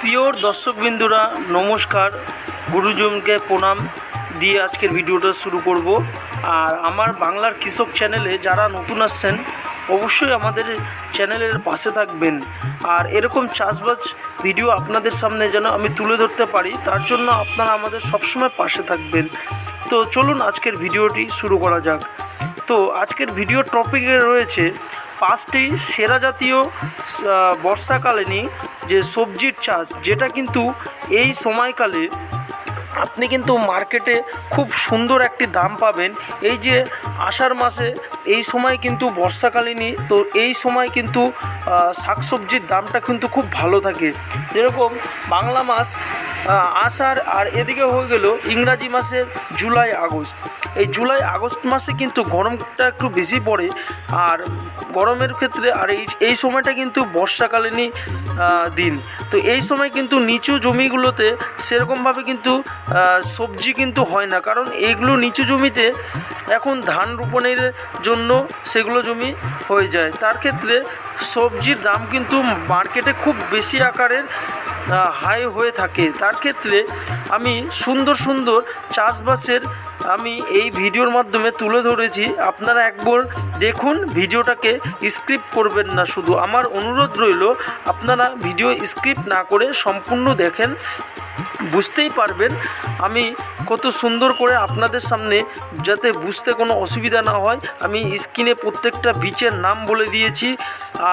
প্রিয় দর্শকবৃন্দুরা, নমস্কার। গুরুজনকে প্রণাম দিয়ে আজকের ভিডিওটা শুরু করব। আর আমার বাংলার কৃষক চ্যানেলে যারা নতুন আসছেন, অবশ্যই আমাদের চ্যানেলের পাশে থাকবেন। আর এরকম চাষবাস ভিডিও আপনাদের সামনে যেন আমি তুলে ধরতে পারি, তার জন্য আপনারা আমাদের সবসময় পাশে থাকবেন। তো চলুন আজকের ভিডিওটি শুরু করা যাক। তো আজকের ভিডিও টপিকে রয়েছে পাঁচটি সেরা জাতীয় বর্ষাকালীনই যে সবজির চাষ, যেটা কিন্তু এই সময়কালে আপনি কিন্তু মার্কেটে খুব সুন্দর একটি দাম পাবেন। এই যে আষাঢ় মাসে এই সময় কিন্তু বর্ষাকালীনই, তো এই সময় কিন্তু শাকসবজির দামটা কিন্তু খুব ভালো থাকে। যেরকম বাংলা মাস আষাঢ় আর এদিকে হয়ে গেল ইংরাজি মাসের জুলাই, আগস্ট। এই জুলাই, আগস্ট মাসে কিন্তু গরমটা একটু বেশি পড়ে। আর গরমের ক্ষেত্রে আর এই এই সময়টা কিন্তু বর্ষাকালীনই দিন। তো এই সময় কিন্তু নিচু জমিগুলোতে সেরকমভাবে কিন্তু সবজি কিন্তু হয় না। কারণ এইগুলো নিচু জমিতে এখন ধান রোপণের জন্য সেগুলো জমি হয়ে যায়। তার ক্ষেত্রে সবজির দাম কিন্তু মার্কেটে খুব বেশি আকারের হাই হয়ে থাকে। তার ক্ষেত্রে আমি সুন্দর সুন্দর চাষবাসের আমি এই ভিডিওর মাধ্যমে তুলে ধরেছি। আপনারা একবার দেখুন, ভিডিওটাকে স্ক্রিপ্ট করবেন না শুধু। আমার অনুরোধ রইল, আপনারা ভিডিও স্ক্রিপ্ট না করে সম্পূর্ণ দেখেন, বুঝতেই পারবেন আমি কত সুন্দর করে আপনাদের সামনে যাতে বুঝতে কোনো অসুবিধা না হয়, আমি স্ক্রিনে প্রত্যেকটা বীজের নাম বলে দিয়েছি।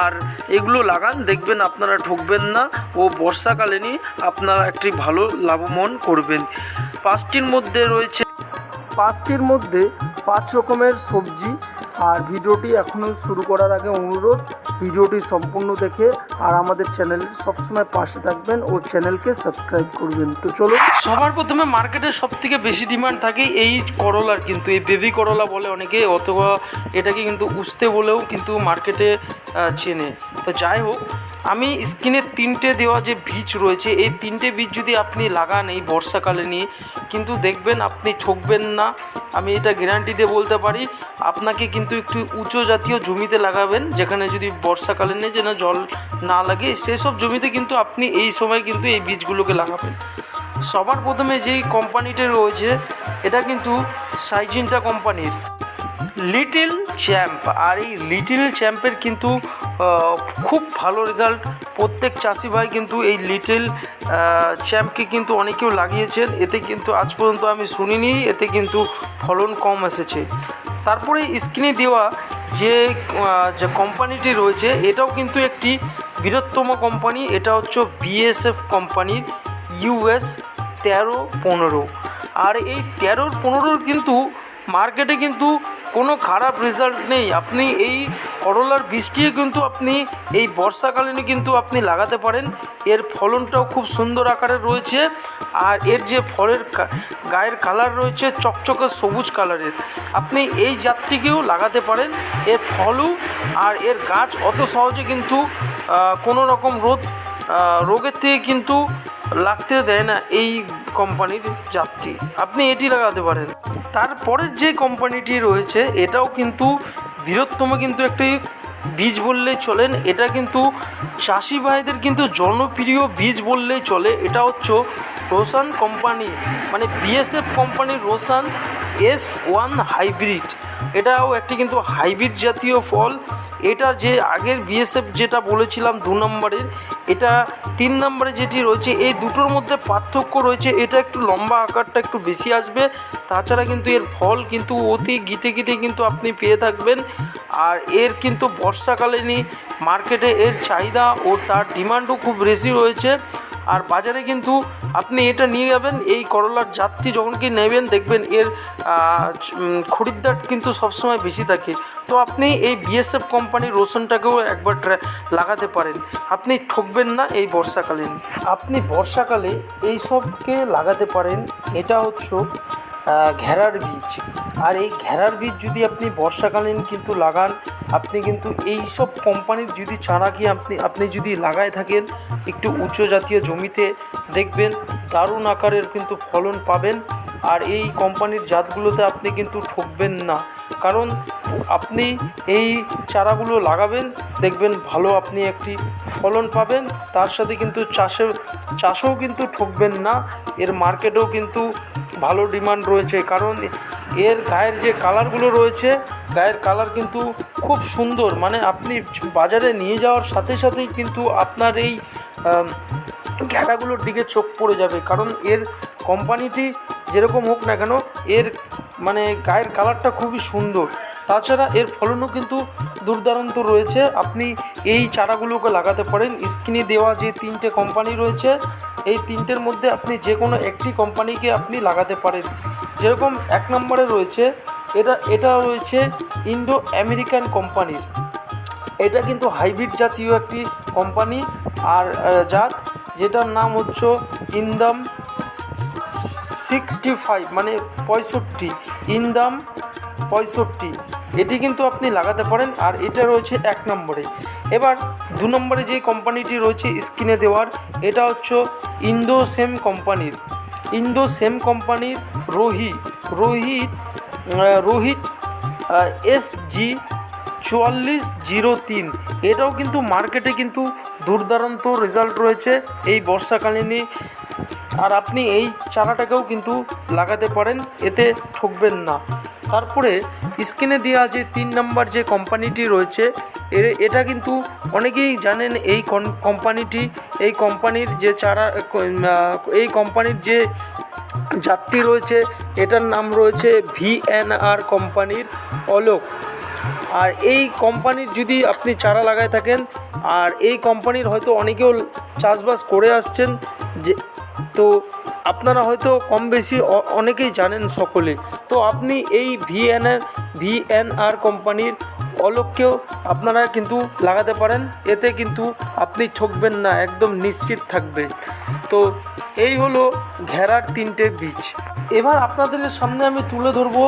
আর এগুলো লাগান, দেখবেন আপনারা ঠকবেন না ও বর্ষাকালীনই আপনারা একটি ভালো লাভবান করবেন। পাঁচটির মধ্যে রয়েছে পাঁচটির মধ্যে পাঁচ রকমের সবজি। আর ভিডিওটি এখনও শুরু করার আগে অনুরোধ, ভিডিওটি সম্পূর্ণ দেখে আর আমাদের চ্যানেল সবসময় পাশে থাকবেন ও চ্যানেলকে সাবস্ক্রাইব করবেন। তো চলো সবার প্রথমে মার্কেটে সব থেকে বেশি ডিমান্ড থাকে এই করলার কিন্তু, এই বেবি করলা বলে অনেকে অথবা এটাকে কিন্তু উস্তে বলেও কিন্তু মার্কেটে চেনে। তো যাই হোক আমি স্ক্রিনে তিনটে দেওয়া যে বীজ রয়েছে, এই তিনটে বীজ যদি আপনি লাগান এই বর্ষাকালে নিয়ে, কিন্তু দেখবেন আপনি ঠকবেন না। আমি এটা গ্যারান্টি দিয়ে বলতে পারি, আপনাকে কিন্তু একটু উঁচু জাতীয় জমিতে লাগাবেন, যেখানে যদি বর্ষাকালে নিয়ে যেন জল না লাগে, সেসব জমিতে কিন্তু আপনি এই সময় কিন্তু এই বীজগুলোকে লাগাবেন। সবার প্রথমে যেই কোম্পানিটা রয়েছে, এটা কিন্তু সাইজিনটা কোম্পানির। লিটিল চ্যাম্প, আর এই লিটিল চ্যাম্পের কিন্তু খুব ভালো রেজাল্ট প্রত্যেক চাষি ভাই কিন্তু এই লিটিল চ্যাম্পকে কিন্তু অনেকেও লাগিয়েছেন। এতে কিন্তু আজ পর্যন্ত আমি শুনিনি, এতে কিন্তু ফলন কম এসেছে। তারপরে স্ক্রিনে দেওয়া যে যে কোম্পানিটি রয়েছে, এটাও কিন্তু একটি বৃহত্তম কোম্পানি এটা হচ্ছে বিএসএফ কোম্পানির ইউএস তেরো পনেরো। আর এই তেরোর পনেরোর কিন্তু মার্কেটে কিন্তু কোনো খারাপ রেজাল্ট নেই। আপনি এই করলার বীজটিও কিন্তু আপনি এই বর্ষাকালীনে কিন্তু আপনি লাগাতে পারেন। এর ফলনটাও খুব সুন্দর আকারে রয়েছে। আর এর যে ফলের গায়ের কালার রয়েছে চকচকে সবুজ কালারের আপনি এই জাতটিকেও লাগাতে পারেন। এর ফলও আর এর গাছ অত সহজে কিন্তু কোনো রকম রোদ রোগের থেকে কিন্তু লাগতে দেয় না এই কোম্পানির জাতটি আপনি এটি লাগাতে পারেন। তারপরের যে কোম্পানিটি রয়েছে, এটাও কিন্তু বৃহত্তম কিন্তু একটি বীজ বললেই চলেন এটা কিন্তু চাষি ভাইদের কিন্তু জনপ্রিয় বীজ বললেই চলে। এটা হচ্ছে রোশান কোম্পানি মানে বিএসএফ কোম্পানির রোসান এফ ওয়ান হাইব্রিড। এটাও একটি কিন্তু হাইব্রিড জাতীয় ফল। এটা যে আগের বিএসএফ যেটা বলেছিলাম দু নম্বরের, এটা তিন নম্বরে যেটি রয়েছে, এই দুটোর মধ্যে পার্থক্য রয়েছে। এটা একটু লম্বা আকারটা একটু বেশি আসবে, তাছাড়া কিন্তু এর ফল কিন্তু অতি গিটে গিটে কিন্তু আপনি পেয়ে থাকবেন। আর এর কিন্তু বর্ষাকালীনই মার্কেটে এর চাহিদা ও তার ডিমান্ডও খুব বেশি রয়েছে। আর বাজারে কিন্তু আপনি এটা নিয়ে যাবেন, এই করলার জাতটি যখন কি নেবেন দেখবেন এর খরিদ্দার কিন্তু সবসময় বেশি থাকে। তো আপনি এই বিএসএফ কোম্পানির রসুনটাকেও একবার লাগাতে পারেন। আপনি ঠকবেন না এই বর্ষাকালীন। আপনি বর্ষাকালে এই সবকে লাগাতে পারেন, এটা হচ্ছে ঘেরার বীজ। আর এই ঘেরার বীজ যদি আপনি বর্ষাকালীন কিন্তু লাগান, আপনি কিন্তু এই সব কোম্পানির যদি চারা কি আপনি আপনি যদি লাগায় থাকেন, একটু উচ্চ জাতীয় জমিতে দেখবেন, দারুণ আকারের কিন্তু ফলন পাবেন। আর এই কোম্পানির জাতগুলোতে আপনি কিন্তু ঠকবেন না। কারণ আপনি এই চারাগুলো লাগাবেন, দেখবেন ভালো আপনি একটি ফলন পাবেন। তার সাথে কিন্তু চাষে, চাষেও কিন্তু ঠকবেন না। এর মার্কেটেও কিন্তু ভালো ডিমান্ড রয়েছে, কারণ এর গায়ের যে কালারগুলো রয়েছে, গায়ের কালার কিন্তু খুব সুন্দর। মানে আপনি বাজারে নিয়ে যাওয়ার সাথে সাথেই কিন্তু আপনার এই ঘেরাগুলোর দিকে চোখ পড়ে যাবে। কারণ এর কোম্পানিটি যেরকম হোক না কেন, এর মানে গায়ের কালারটা খুবই সুন্দর। তাছাড়া এর ফলনও কিন্তু দুর্দান্ত রয়েছে। আপনি এই চারাগুলোকে লাগাতে পারেন। স্ক্রিনে দেওয়া যে তিনটে কোম্পানি রয়েছে, এই তিনটের মধ্যে আপনি যে কোনো একটি কোম্পানিকে আপনি লাগাতে পারেন। যেরকম এক নম্বরে রয়েছে, এটা এটা রয়েছে ইন্ডো আমেরিকান কোম্পানির এটা কিন্তু হাইব্রিড জাতীয় একটি কোম্পানি আর জাত, যেটার নাম হচ্ছে ইনদাম সিক্সটি ফাইভ মানে পঁয়ষট্টি। ইনদাম পঁয়ষট্টি। এটি কিন্তু আপনি লাগাতে পারেন, আর এটা রয়েছে এক নম্বরে। এবার দু নম্বরে যে কোম্পানিটি রয়েছে স্ক্রিনে দেওয়ার, এটা হচ্ছে ইন্দো সেম কোম্পানির ইন্দো সেম কোম্পানির রোহি রোহিত রোহিত এস জি চুয়াল্লিশ জিরো তিন। এটাও কিন্তু মার্কেটে কিন্তু দুর্দান্ত রেজাল্ট রয়েছে এই বর্ষাকালীনই। আর আপনি এই চারাটাকেও কিন্তু লাগাতে পারেন, এতে ঠকবেন না। তারপরে স্ক্রিনে দেওয়া যে তিন নাম্বার যে কোম্পানিটি রয়েছে এটা কিন্তু অনেকেই জানেন এই কোম্পানিটি, এই কোম্পানির যে চারা এই কোম্পানির যে যাত্রী রয়েছে, এটার নাম রয়েছে ভিএনআর কোম্পানির অলোক। আর এই কোম্পানির যদি আপনি চারা লাগায় থাকেন, আর এই কোম্পানির হয়তো অনেকেও চাষবাস করে আসছেন, যে, তো আপনারা হয়তো কম বেশি অনেকেই জানেন সকলে। তো আপনি এই ভিএনআর ভিএনআর কোম্পানির অলোককেও আপনারা কিন্তু লাগাতে পারেন। এতে কিন্তু আপনি ঠকবেন না, একদম নিশ্চিত থাকবে। তো এই হলো ঘেরার তিনটে বীজ। এবার আপনাদের সামনে আমি তুলে ধরবো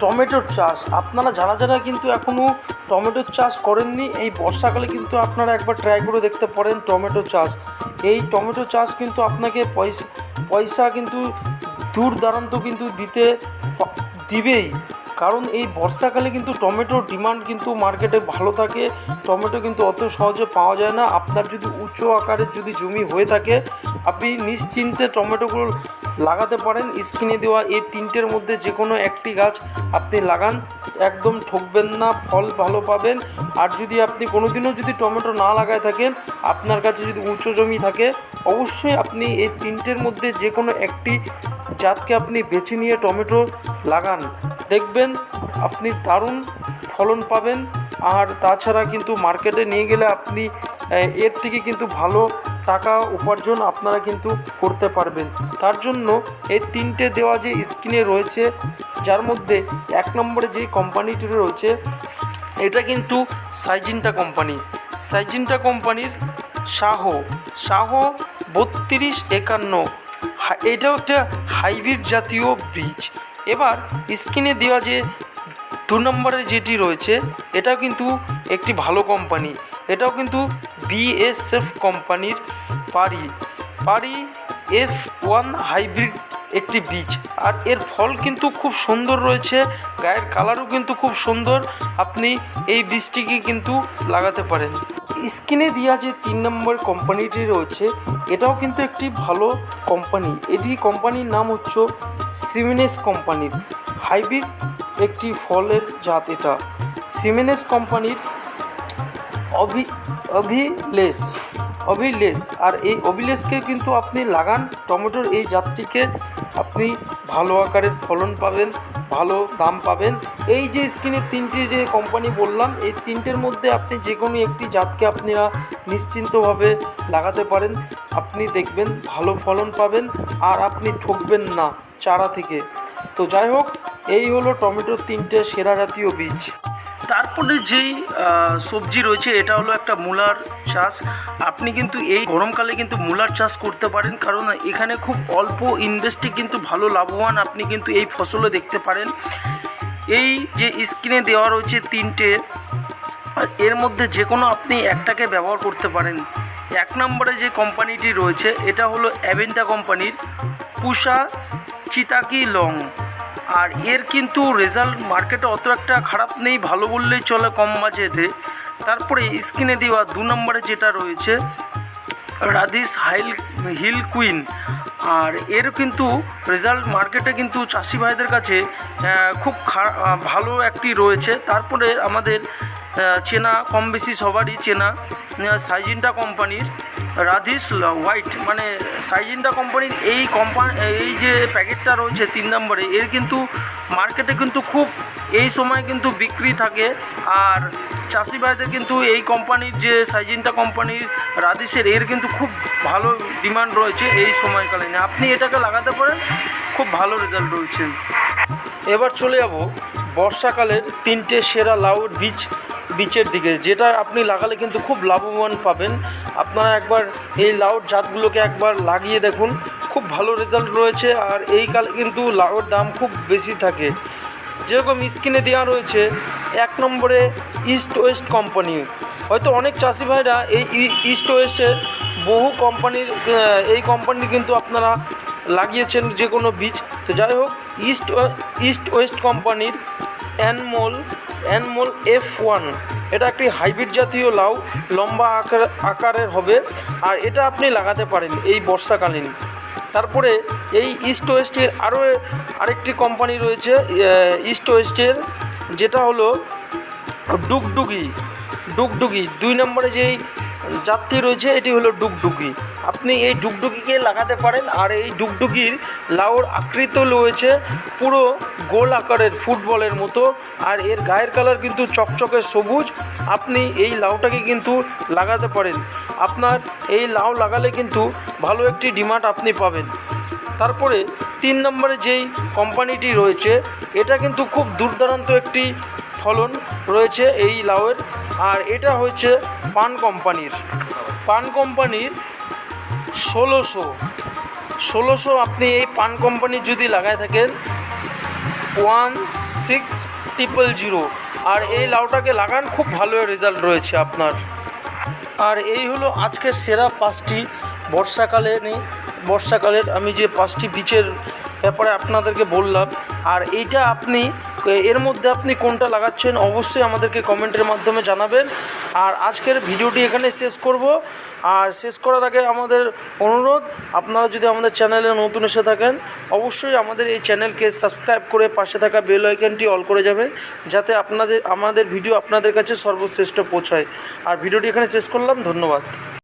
টমেটোর চাষ। আপনারা যারা যারা কিন্তু এখনও টমেটোর চাষ করেননি, এই বর্ষাকালে কিন্তু আপনারা একবার ট্রাই করে দেখতে পারেন টমেটো চাষ। এই টমেটো চাষ কিন্তু আপনাকে পয়সা পয়সা কিন্তু দূর দারান্ত কিন্তু দিতে দিবেই। কারণ এই বর্ষাকালে কিন্তু টমেটোর ডিমান্ড কিন্তু মার্কেটে ভালো থাকে। টমেটো কিন্তু অত সহজে পাওয়া যায় না। আপনার যদি উঁচু আকারের যদি জমি হয়ে থাকে, আপনি নিশ্চিন্তে টমেটোগুলো লাগাতে পারেন। স্ক্রিনে দেওয়া এই তিনটের মধ্যে যে কোনো একটি গাছ আপনি লাগান। একদম ঠকবেন না, ফল ভালো পাবেন। আর যদি আপনি কোনোদিনও যদি টমেটো না লাগায় থাকেন, আপনার কাছে যদি উঁচু জমি থাকে, অবশ্যই আপনি এই তিনটের মধ্যে যে কোনো একটি জাতকে আপনি বেছে নিয়ে টমেটো লাগান। দেখবেন আপনি দারুণ ফলন পাবেন। আর তাছাড়া কিন্তু মার্কেটে নিয়ে গেলে আপনি এর থেকে কিন্তু ভালো টাকা উপার্জন আপনারা কিন্তু করতে পারবেন। তার জন্য এই তিনটে দেওয়া যে স্ক্রিনে রয়েছে, যার মধ্যে এক নম্বরে যে কোম্পানিটি রয়েছে, এটা কিন্তু সাইজিনটা কোম্পানি। সাইজিনটা কোম্পানির শাহ শাহ বত্রিশ একান্ন। এটাও একটা হাইব্রিড জাতীয় বীজ এবার স্ক্রিনে দেওয়া যে দু নম্বরে যেটি রয়েছে, এটাও কিন্তু একটি ভালো কোম্পানি। এটাও কিন্তু বিএসএফ কোম্পানির পারি পারি এফ ওয়ান হাইব্রিড একটি বীজ। আর এর ফল কিন্তু খুব সুন্দর রয়েছে, গায়ের কালারও কিন্তু খুব সুন্দর। আপনি এই বীজটিকে কিন্তু লাগাতে পারেন। স্কিনে দেওয়া যে তিন নম্বর কোম্পানিটি রয়েছে, এটাও কিন্তু একটি ভালো কোম্পানি। এটি কোম্পানির নাম হচ্ছে সিমিনেস কোম্পানির। হাইব্রিড একটি ফলের জাত এটা। সিমেনেস কোম্পানির অভি অভিলেস অভিলেস আর এই অভিলেসকে কিন্তু আপনি লাগান। টমেটোর এই জাতটিকে আপনি ভালো আকারের ফলন পাবেন, ভালো দাম পাবেন। এই যে স্কিনে তিনটি যে কোম্পানি বললাম, এই তিনটের মধ্যে আপনি যে কোনো একটি জাতকে আপনারা নিশ্চিন্তভাবে লাগাতে পারেন। আপনি দেখবেন ভালো ফলন পাবেন আর আপনি ঠকবেন না চারা থেকে। তো যাই হোক, এই হলো টমেটোর তিনটে সেরা জাতীয় বীজ। তারপরে যেই সবজি রয়েছে, এটা হলো একটা মূলার চাষ। আপনি কিন্তু এই গরমকালে কিন্তু মূলার চাষ করতে পারেন, কারণ এখানে খুব অল্প ইনভেস্টে কিন্তু ভালো লাভবান আপনি কিন্তু এই ফসলে দেখতে পারেন। এই যে স্ক্রিনে দেওয়া রয়েছে তিনটে এর মধ্যে যে কোনো আপনি একটাকে ব্যবহার করতে পারেন। এক নম্বরে যে কোম্পানিটি রয়েছে, এটা হলো অ্যাভেন্টা কোম্পানির পুষা চিতাকি লং। আর এর কিন্তু রেজাল্ট মার্কেটে অত একটা খারাপ নেই, ভালো বললেই চলে কম বাজেটে। তারপরে স্ক্রিনে দেওয়া দু নম্বরে যেটা রয়েছে রাদিস হাইল, হিল কুইন। আর এর কিন্তু রেজাল্ট মার্কেটে কিন্তু চাষি ভাইদের কাছে খুব ভালো একটি রয়েছে। তারপরে আমাদের চেনা কম বেশি সবারই চেনা সাইজিনটা কোম্পানির। রাধিস হোয়াইট মানে সাইজিনটা কোম্পানির এই কোম্পানি এই যে প্যাকেটটা রয়েছে তিন নম্বরে, এর কিন্তু মার্কেটে কিন্তু খুব এই সময় কিন্তু বিক্রি থাকে। আর চাষি ভাইদের কিন্তু এই কোম্পানির যে সাইজিনটা কোম্পানির রাদিসের এর কিন্তু খুব ভালো ডিমান্ড রয়েছে এই সময়কালীন। আপনি এটাকে লাগাতে পারেন, খুব ভালো রেজাল্ট রয়েছে। এবার চলে যাব বর্ষাকালের তিনটে সেরা লাউর বীজ বীজের দিকে, যেটা আপনি লাগালে কিন্তু খুব লাভবান পাবেন। আপনারা একবার এই লাউর জাতগুলোকে একবার লাগিয়ে দেখুন। খুব ভালো রেজাল্ট রয়েছে আর এই কালে কিন্তু লাউর দাম খুব বেশি থাকে। যেরকম স্ক্রিনে দেওয়া রয়েছে, এক নম্বরে ইস্ট ওয়েস্ট কোম্পানি হয়তো অনেক চাষি ভাইরা এই ইস্ট ওয়েস্টের বহু কোম্পানির এই কোম্পানির কিন্তু আপনারা লাগিয়েছেন যে কোনো বীজ। তো যাই হোক ইস্ট ইস্ট ওয়েস্ট কোম্পানির অ্যানমোল অ্যানমোল এফ ওয়ান। এটা একটি হাইব্রিড জাতীয় লাউ, লম্বা আকার, আকারের হবে, আর এটা আপনি লাগাতে পারেন এই বর্ষাকালীন। তারপরে এই ইস্ট ওয়েস্টের আরও আরেকটি কোম্পানি রয়েছে ইস্ট ওয়েস্টের যেটা হলো ডুগডুগি। ডুগডুগি, দুই নম্বরে যেই জাতটি রয়েছে, এটি হলো ডুগডুগি। আপনি এই ডুগডুগিকে লাগাতে পারেন আর এই ডুগডুগির লাউর আকৃতি রয়েছে পুরো গোল আকারের ফুটবলের মতো আর এর গায়ের কালার কিন্তু চকচকে সবুজ। আপনি এই লাউটাকে কিন্তু লাগাতে পারেন। আপনার এই লাউ লাগালে কিন্তু ভালো একটি ডিমান্ড আপনি পাবেন। তারপরে তিন নম্বরে যেই কোম্পানিটি রয়েছে, এটা কিন্তু খুব দুর্দান্ত একটি ফলন রয়েছে এই লাউয়ের, আর এটা হচ্ছে পান কোম্পানির। পান কোম্পানির ষোলোশো ষোলোশো আপনি এই পান কোম্পানির যদি লাগায় থাকেন, ওয়ান সিক্স ট্রিপল জিরো, আর এই লাউটাকে লাগান, খুব ভালো রেজাল্ট রয়েছে আপনার। আর এই হলো আজকের সেরা পাঁচটি বর্ষাকালে নেই, বর্ষাকালের আমি যে পাঁচটি বীজের ব্যাপারে আপনাদেরকে বললাম, আর এইটা আপনি এর মধ্যে আপনি কোনটা লাগাচ্ছেন অবশ্যই আমাদেরকে কমেন্টের মাধ্যমে জানাবেন। আর আজকের ভিডিওটি এখানে শেষ করব। আর শেষ করার আগে আমাদের অনুরোধ, আপনারা যদি আমাদের চ্যানেলে নতুন এসে থাকেন, অবশ্যই আমাদের এই চ্যানেলকে সাবস্ক্রাইব করে পাশে থাকা বেল আইকনটি অল করে যাবেন, যাতে আপনাদের, আমাদের ভিডিও আপনাদের কাছে সর্বশ্রেষ্ঠ পৌঁছায়। আর ভিডিওটি এখানে শেষ করলাম, ধন্যবাদ।